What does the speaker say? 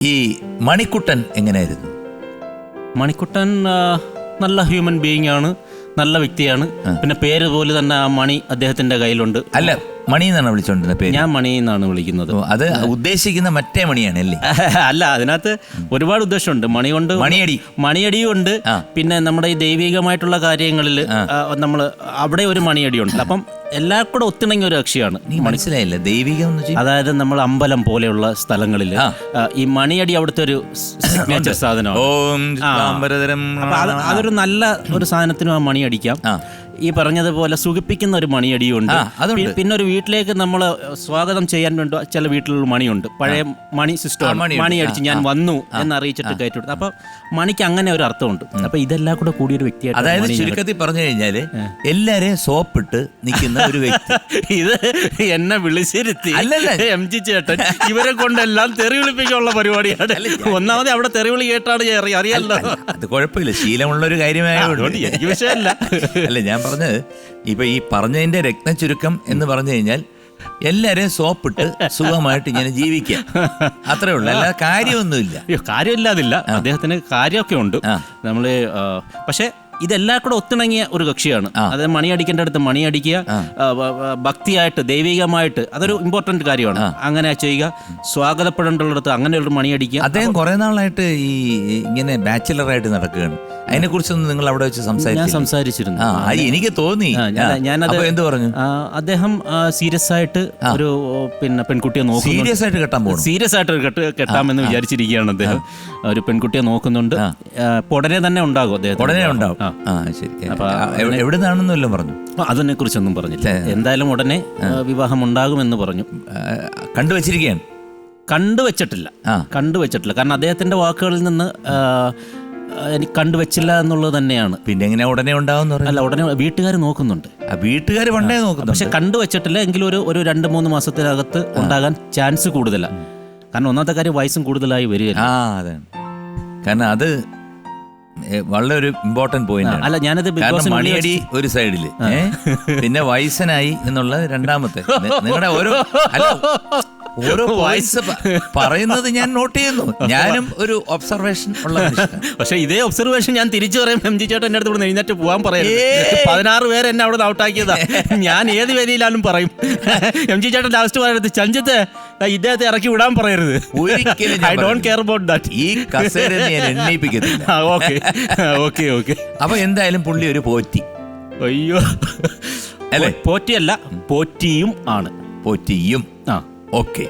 ഈ മണിക്കുട്ടൻ എങ്ങനെയായിരുന്നു? മണിക്കുട്ടൻ നല്ല ഹ്യൂമൻ ബീയിങ് ആണ് നല്ല വ്യക്തിയാണ്. പിന്നെ പേര് പോലെ തന്നെ ആ മണി അദ്ദേഹത്തിന്റെ കയ്യിലുണ്ട്. അല്ല മണി എന്നാണ് വിളിച്ചോണ്ടിരുന്ന പേര്? ഞാൻ മണി എന്നാണ് വിളിക്കുന്നത്. അത് ഉദ്ദേശിക്കുന്ന മറ്റേ മണിയാണ് അല്ലേ? അല്ല അതിനകത്ത് ഒരുപാട് ഉദ്ദേശമുണ്ട്. മണി കൊണ്ട് മണിയടി. മണിയടിയും ഉണ്ട്. പിന്നെ നമ്മുടെ ഈ ദൈവികമായിട്ടുള്ള കാര്യങ്ങളിൽ നമ്മൾ അവിടെ ഒരു മണിയടിയുണ്ട്. അപ്പം എല്ലാം കൂടെ ഒത്തിണങ്ങിയ ഒരു കക്ഷിയാണ്. നീ മനസ്സിലായില്ല? ദൈവികം അതായത് നമ്മൾ അമ്പലം പോലെയുള്ള സ്ഥലങ്ങളിൽ ഈ മണിയടി അവിടുത്തെ ഒരു സിഗ്നേച്ചർ സാധനമാണ്. അതൊരു നല്ല ഒരു സാധനത്തിനും ആ മണി അടിക്കാം. ഈ പറഞ്ഞതുപോലെ സുഖിപ്പിക്കുന്ന ഒരു മണിയടിയുണ്ട്. അതുണ്ട്. പിന്നെ ഒരു വീട്ടിലേക്ക് നമ്മൾ സ്വാഗതം ചെയ്യാൻ വേണ്ടി ചില വീട്ടിലുള്ള മണിയുണ്ട്. പഴയ മണി സിസ്റ്റം മണി അടിച്ച് ഞാൻ വന്നു എന്ന് അറിയിച്ചിട്ട് കയറ്റി അപ്പൊ മണിക്ക് അങ്ങനെ ഒരു അർത്ഥമുണ്ട്. അപ്പൊ ഇതെല്ലാം കൂടെ കൂടിയൊരു വ്യക്തിയായിട്ട് അതായത് ചുരുക്കത്തിൽ പറഞ്ഞു കഴിഞ്ഞാൽ എല്ലാരെയും സോപ്പിട്ട് നിൽക്കുന്ന ഒരു വ്യക്തി. ഇത് എന്നെ വിളിച്ചിരുത്തി. MG M. ജി. ചേട്ടൻ. ഇവരെ കൊണ്ടെല്ലാം തെറി വിളിപ്പിക്കാനുള്ള പരിപാടിയാണ്. ഒന്നാമത് അവിടെ തെറി വിളി കേട്ടാണ് അറിയാലോ. അത് കുഴപ്പമില്ല. ശീലമുള്ള ഒരു കാര്യമായതുകൊണ്ട് എനിക്ക് വിഷയമല്ല. അല്ല ഞാൻ പറഞ്ഞത് ഇപ്പൊ ഈ പറഞ്ഞതിന്റെ രക്തചുരുക്കം എന്ന് പറഞ്ഞു കഴിഞ്ഞാൽ എല്ലാരെയും സോപ്പിട്ട് സുഖമായിട്ട് ഇങ്ങനെ ജീവിക്കാം അത്രേ ഉള്ളൂ. അല്ലാതെ കാര്യമൊന്നുമില്ല. കാര്യമില്ലാതില്ല. അദ്ദേഹത്തിന് കാര്യമൊക്കെ ഉണ്ട്. നമ്മൾ പക്ഷേ ഇതെല്ലാം കൂടെ ഒത്തിണങ്ങിയ ഒരു കക്ഷിയാണ്. അതായത് മണിയടിക്കേണ്ട അടുത്ത് മണിയടിക്കുക അടിക്കുക ഭക്തിയായിട്ട് ദൈവികമായിട്ട് അതൊരു ഇമ്പോർട്ടന്റ് കാര്യമാണ്. അങ്ങനെ ചെയ്യുക സ്വാഗതപ്പെടേണ്ടുള്ളിടത്ത് അങ്ങനെ ഒരു മണിയടിക്കുക അദ്ദേഹം കുറെ നാളായിട്ട് ഈ ഇങ്ങനെ ബാച്ചിലറായിട്ട് നടക്കുകയാണ്. അതിനെ കുറിച്ചൊന്നും നിങ്ങൾ അവിടെ വെച്ച് ഞാൻ സംസാരിച്ചിരുന്നു. എനിക്ക് തോന്നി. ഞാനത് എന്ത് പറഞ്ഞു? അദ്ദേഹം സീരിയസ് ആയിട്ട് ഒരു പിന്നെ പെൺകുട്ടിയെ നോക്കുന്നു സീരിയസ് ആയിട്ട് കെട്ടാൻ പോകും സീരിയസ് ആയിട്ട് കെട്ട് കെട്ടാമെന്ന് വിചാരിച്ചിരിക്കുകയാണ് അദ്ദേഹം. ഒരു പെൺകുട്ടിയെ നോക്കുന്നുണ്ട്. ഉടനെ തന്നെ ഉണ്ടാകും അദ്ദേഹം ഉടനെ ഉണ്ടാവും ആ. ശരി. എവിടെ പറഞ്ഞു? അതിനെ കുറിച്ചൊന്നും പറഞ്ഞില്ല. എന്തായാലും ഉടനെ വിവാഹം ഉണ്ടാകുമെന്ന് പറഞ്ഞു. കണ്ടുവച്ചിരിക്കുകയാണ്. കണ്ടുവച്ചിട്ടില്ല. കണ്ടുവച്ചിട്ടില്ല. കാരണം അദ്ദേഹത്തിന്റെ വാക്കുകളിൽ നിന്ന് എനിക്ക് കണ്ടുവച്ചില്ല എന്നുള്ളത് തന്നെയാണ്. പിന്നെ എങ്ങനെ ഉടനെ ഉണ്ടാവും അല്ല ഉടനെ വീട്ടുകാർ നോക്കുന്നുണ്ട്. വീട്ടുകാർ പണ്ടേ നോക്കുന്നു പക്ഷെ കണ്ടുവച്ചിട്ടില്ല. എങ്കിലും ഒരു ഒരു രണ്ട് മൂന്ന് മാസത്തിനകത്ത് ഉണ്ടാകാൻ ചാൻസ് കൂടുതലാണ് കാരണം ഒന്നാമത്തെ കാര്യം വയസ്സും കൂടുതലായി വരിക കാരണം അത് വളരെ ഒരു ഇമ്പോർട്ടന്റ് പോയിന്റ് അല്ല ഞാനത് മണിയടി ഒരു സൈഡിൽ പിന്നെ വയസ്സനായി എന്നുള്ള രണ്ടാമത്തെ. നിങ്ങളുടെ ഓരോ ഓരോ വോയിസ് പറയുന്നത് ഞാൻ നോട്ട് ചെയ്യുന്നു. ഞാനും ഒരു ഒബ്സർവേഷൻ ഉള്ള പക്ഷെ ഇതേ ഒബ്സർവേഷൻ ഞാൻ തിരിച്ചു പറയും എം ജി ചേട്ടൻ എന്റെ അടുത്ത് എഴുന്നേറ്റ് പോകാൻ പറയാം പതിനാറ് പേര് എന്നെ അവിടെ ഔട്ടാക്കിയതാ ഞാൻ ഏത് വേദിയിലാലും പറയും. എം ജി ചേട്ടൻ ലാസ്റ്റ് പറയുന്നത് ചഞ്ചത്ത് ഇദ്ദേഹത്തെ ഇറക്കി വിടാൻ പറയരുത്. ഒരിക്കലും I don't care about that ഈ കസേര ഞാൻ എണ്ണയിപ്പിക്കത്തില്ല ഓക്കെ ഓക്കെ ഓക്കെ അപ്പൊ എന്തായാലും പുള്ളി ഒരു പോറ്റി. അയ്യോ. അല്ലേ? പോറ്റിയല്ല പോറ്റിയും ആണ്. പോറ്റിയും. ആ. ഓക്കെ